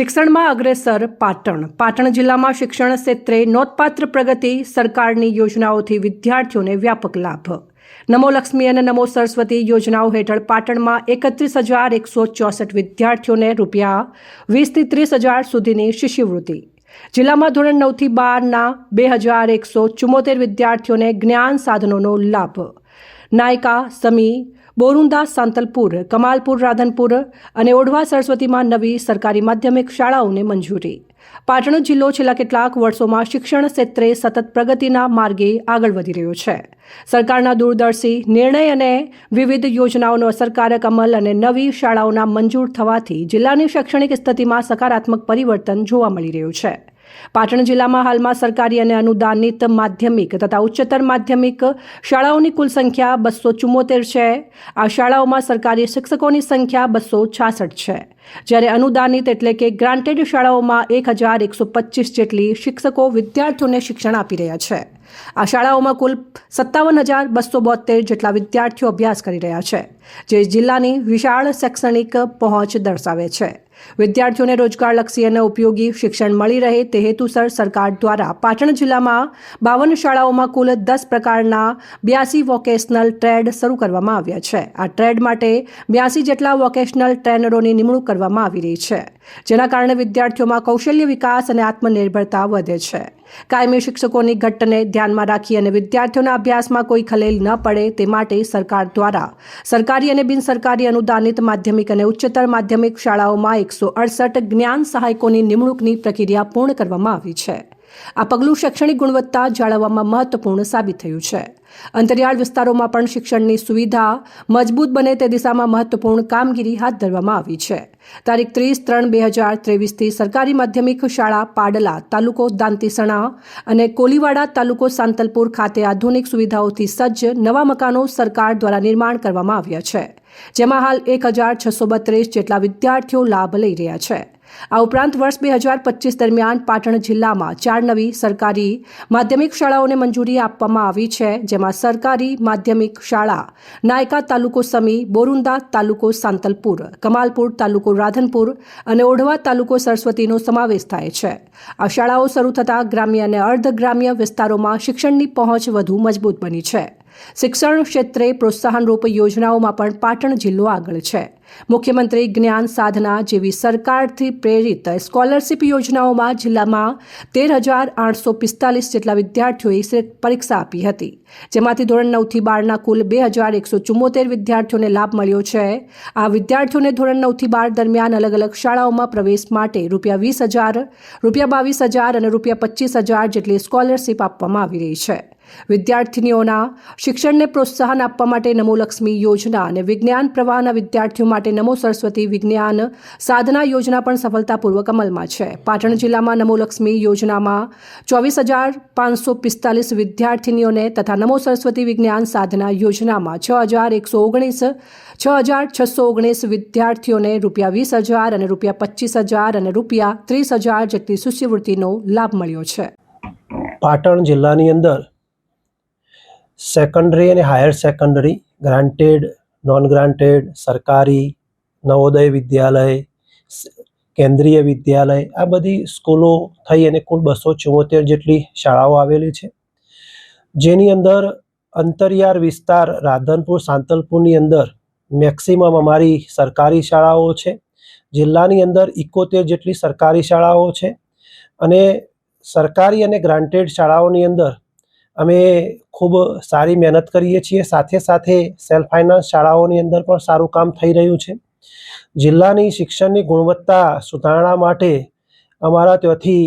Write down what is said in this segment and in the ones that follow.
શિક્ષણમાં અગ્રેસર પાટણ. પાટણ જિલ્લામાં શિક્ષણ ક્ષેત્રે નોંધપાત્ર પ્રગતિ, સરકારની યોજનાઓથી વિદ્યાર્થીઓને વ્યાપક લાભ. નમો લક્ષ્મી અને નમો સરસ્વતી યોજનાઓ હેઠળ પાટણમાં એકત્રીસ હજાર એકસો ચોસઠ વિદ્યાર્થીઓને રૂપિયા વીસથી ત્રીસ હજાર સુધીની શિષ્યવૃત્તિ. જિલ્લામાં ધોરણ નવથી બારના બે હજાર એકસો ચુમ્મોતેર વિદ્યાર્થીઓને જ્ઞાન સાધનોનો લાભ. નાયકા, સમી બોરુંદા, સાંતલપુર, કમાલપુર, રાધનપુર અને ઓઢવા સરસ્વતીમાં નવી સરકારી માધ્યમિક શાળાઓને મંજૂરી. પાટણ જિલ્લો છેલ્લા કેટલાક વર્ષોમાં શિક્ષણ ક્ષેત્રે સતત પ્રગતિના માર્ગે આગળ વધી રહ્યો છે. સરકારના દૂરદર્શી નિર્ણય અને વિવિધ યોજનાઓનો અસરકારક અમલ અને નવી શાળાઓના મંજૂર થવાથી જિલ્લાની શૈક્ષણિક સ્થિતિમાં સકારાત્મક પરિવર્તન જોવા મળી રહ્યું છે. પાટણ જિલ્લામાં હાલમાં સરકારી અને અનુદાનિત માધ્યમિક તથા ઉચ્ચતર માધ્યમિક શાળાઓની કુલ સંખ્યા બસો ચુમ્મોતેર છે. આ શાળાઓમાં સરકારી શિક્ષકોની સંખ્યા બસો છાસઠ છે. જ્યારે અનુદાનિત એટલે કે ગ્રાન્ટેડ શાળાઓમાં એક હજાર એકસો પચીસ જેટલી શિક્ષકો વિદ્યાર્થીઓને શિક્ષણ આપી રહ્યા છે. આ શાળાઓમાં કુલ સત્તાવન હજાર બસો બોતેર જેટલા વિદ્યાર્થીઓ અભ્યાસ કરી રહ્યા છે, જે જિલ્લાની વિશાળ શૈક્ષણિક પહોંચ દર્શાવે છે. વિદ્યાર્થીઓને રોજગારલક્ષી અને ઉપયોગી શિક્ષણ મળી રહે તે હેતુસર સરકાર દ્વારા પાટણ જિલ્લામાં બાવન શાળાઓમાં કુલ દસ પ્રકારના બ્યાસી વોકેશનલ ટ્રેડ શરૂ કરવામાં આવ્યા છે. આ ટ્રેડ માટે બ્યાસી જેટલા વોકેશનલ ટ્રેનરોની નિમણૂક કરવામાં આવી રહી છે, જેના કારણે વિદ્યાર્થીઓમાં કૌશલ્ય વિકાસ અને આત્મનિર્ભરતા વધે છે. કાયમી શિક્ષકોની ઘટને ધ્યાનમાં રાખી અને વિદ્યાર્થીઓના અભ્યાસમાં કોઈ ખલેલ ન પડે તે માટે સરકાર દ્વારા સરકારી અને બિનસરકારી અનુદાનિત માધ્યમિક અને ઉચ્ચતર માધ્યમિક શાળાઓમાં એકસો અડસઠ જ્ઞાન સહાયકોની નિમણૂકની પ્રક્રિયા પૂર્ણ કરવામાં આવી છે. આ પગલું શૈક્ષણિક ગુણવત્તા જાળવવામાં મહત્વપૂર્ણ સાબિત થયું છે. અંતરિયાળ વિસ્તારોમાં પણ શિક્ષણની સુવિધા મજબૂત બને તે દિશામાં મહત્વપૂર્ણ કામગીરી હાથ ધરવામાં આવી છે. તારીખ ત્રીસ ત્રણ બે હજાર ત્રેવીસથી સરકારી માધ્યમિક શાળા પાડલા તાલુકો દાંતીસણા અને કોલીવાડા તાલુકો સાંતલપુર ખાતે આધુનિક સુવિધાઓથી સજ્જ નવા મકાનો સરકાર દ્વારા નિર્માણ કરવામાં આવ્યા છે. જેમાં હાલ એક હજાર છસો બત્રીસ જેટલા વિદ્યાર્થીઓ લાભ લઈ રહ્યા છે. આ ઉપરાંત વર્ષ બે હજાર પચીસ દરમિયાન પાટણ જિલ્લામાં ચાર નવી સરકારી માધ્યમિક શાળાઓને મંજૂરી આપવામાં આવી છે, જેમાં સરકારી માધ્યમિક શાળા નાયકા તાલુકો સમી, બોરુંદા તાલુકો સાંતલપુર, કમાલપુર તાલુકો રાધનપુર અને ઓઢવા તાલુકો સરસ્વતીનો સમાવેશ થાય છે. આ શાળાઓ શરૂ થતાં ગ્રામ્ય અને અર્ધ ગ્રામ્ય વિસ્તારોમાં શિક્ષણની પહોંચ વધુ મજબૂત બની છે. શિક્ષણ ક્ષેત્રે પ્રોત્સાહનરૂપ યોજનાઓમાં પણ પાટણ જિલ્લો આગળ છે. મુખ્યમંત્રી જ્ઞાન સાધના જેવી સરકારથી પ્રેરિત સ્કોલરશીપ યોજનાઓમાં જિલ્લામાં તેર હજાર આઠસો પિસ્તાલીસ જેટલા વિદ્યાર્થીઓએ પરીક્ષા આપી હતી. જેમાંથી ધોરણ નવથી બારના કુલ બે હજાર એકસો ચુમ્મોતેર વિદ્યાર્થીઓને લાભ મળ્યો છે. આ વિદ્યાર્થીઓને ધોરણ નવથી બાર દરમિયાન અલગ અલગ શાળાઓમાં પ્રવેશ માટે રૂપિયા વીસ હજાર, રૂપિયા બાવીસ હજાર અને રૂપિયા પચીસ હજાર જેટલી સ્કોલરશિપ આપવામાં આવી રહી છે. વિદ્યાર્થીનીઓના શિક્ષણને પ્રોત્સાહન આપવા માટે નમોલક્ષ્મી યોજના અને વિજ્ઞાન પ્રવાહના વિદ્યાર્થીઓ માટે નમો સરસ્વતી વિજ્ઞાન સાધના યોજના પણ સફળતાપૂર્વક અમલમાં છે. પાટણ જિલ્લામાં નમોલક્ષ્મી યોજનામાં ચોવીસ હજાર પાંચસો પિસ્તાલીસ વિદ્યાર્થીનીઓને તથા નમો સરસ્વતી વિજ્ઞાન સાધના યોજનામાં છ હજાર એકસો ઓગણીસ, છ હજાર છસો ઓગણીસ વિદ્યાર્થીઓને રૂપિયા વીસ હજાર અને રૂપિયા પચીસ હજાર અને રૂપિયા ત્રીસ હજાર જેટલી શિષ્યવૃત્તિનો લાભ મળ્યો છે. પાટણ જિલ્લાની અંદર સેકન્ડરી અને higher secondary granted non granted સરકારી, નવોદય વિદ્યાલય, કેન્દ્રીય વિદ્યાલય, આ બધી સ્કૂલો થઈ અને કુલ બસો ચુમ્મોતેર જેટલી શાળાઓ આવેલી છે. જેની અંદર અંતરિયાળ વિસ્તાર રાધનપુર, સાંતલપુરની અંદર મેક્સિમમ અમારી સરકારી શાળાઓ છે. જિલ્લાની અંદર ઇકોતેર જેટલી સરકારી શાળાઓ છે. અને સરકારી અને ગ્રાન્ટેડ શાળાઓની અંદર અમે ખૂબ સારી મહેનત કરીએ છીએ. સાથે સાથે સેલ્ફ ફાઇનાન્સ શાળાઓની અંદર પણ સારું કામ થઈ રહ્યું છે. જિલ્લાની શિક્ષણની ગુણવત્તા સુધારણા માટે અમારા ત્યાંથી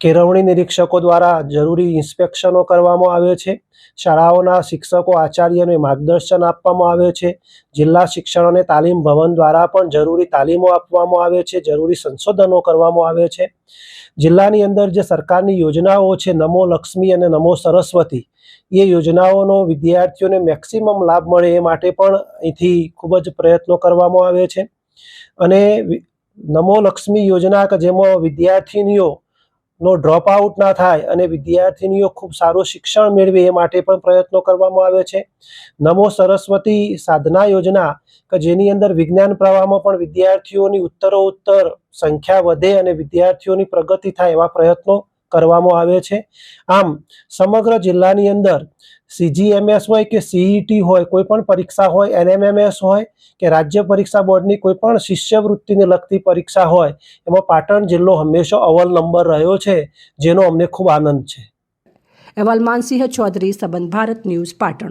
કેળવણી નિરીક્ષકો દ્વારા જરૂરી ઇન્સ્પેક્શનો કરવામાં આવે છે. શાળાઓના શિક્ષકો, આચાર્યને માર્ગદર્શન આપવામાં આવે છે. જિલ્લા શિક્ષણ અને તાલીમ ભવન દ્વારા પણ જરૂરી તાલીમો આપવામાં આવે છે. જરૂરી સંશોધનો કરવામાં આવે છે. જિલ્લાની અંદર જે સરકારની યોજનાઓ છે, નમો લક્ષ્મી અને નમો સરસ્વતી, એ યોજનાઓનો વિદ્યાર્થીઓને મેક્સિમમ લાભ મળે એ માટે પણ અહીંથી ખૂબ જ પ્રયત્નો કરવામાં આવે છે. અને નમો લક્ષ્મી યોજના કે જેમાં વિદ્યાર્થીનીઓ નો ડ્રોપ આઉટ ના થાય અને વિદ્યાર્થીનીઓ ખૂબ સારું શિક્ષણ મેળવે એ માટે પણ પ્રયત્નો કરવામાં આવે છે. નમો સરસ્વતી સાધના યોજના કે જેની અંદર વિજ્ઞાન પ્રવાહમાં પણ વિદ્યાર્થીઓની ઉત્તરો ઉત્તર સંખ્યા વધે અને વિદ્યાર્થીઓની પ્રગતિ થાય એવા પ્રયત્નો કરવામાં આવે છે. આમ, સમગ્ર જિલ્લાની અંદર સીજીએમએસ હોય કે સીઈટી હોય, કોઈ પણ પરીક્ષા હોય એનએમએમએસ હોય કે રાજ્ય પરીક્ષા બોર્ડની કોઈ પણ શિષ્યવૃત્તિને લગતી પરીક્ષા હોય, એમાં પાટણ જિલ્લો હંમેશા અવ્વલ નંબર રહ્યો છે, જેનો અમને ખૂબ આનંદ છે. અહેવાલ માનસિંહ ચૌધરી, સંબંધ ભારત ન્યૂઝ, પાટણ.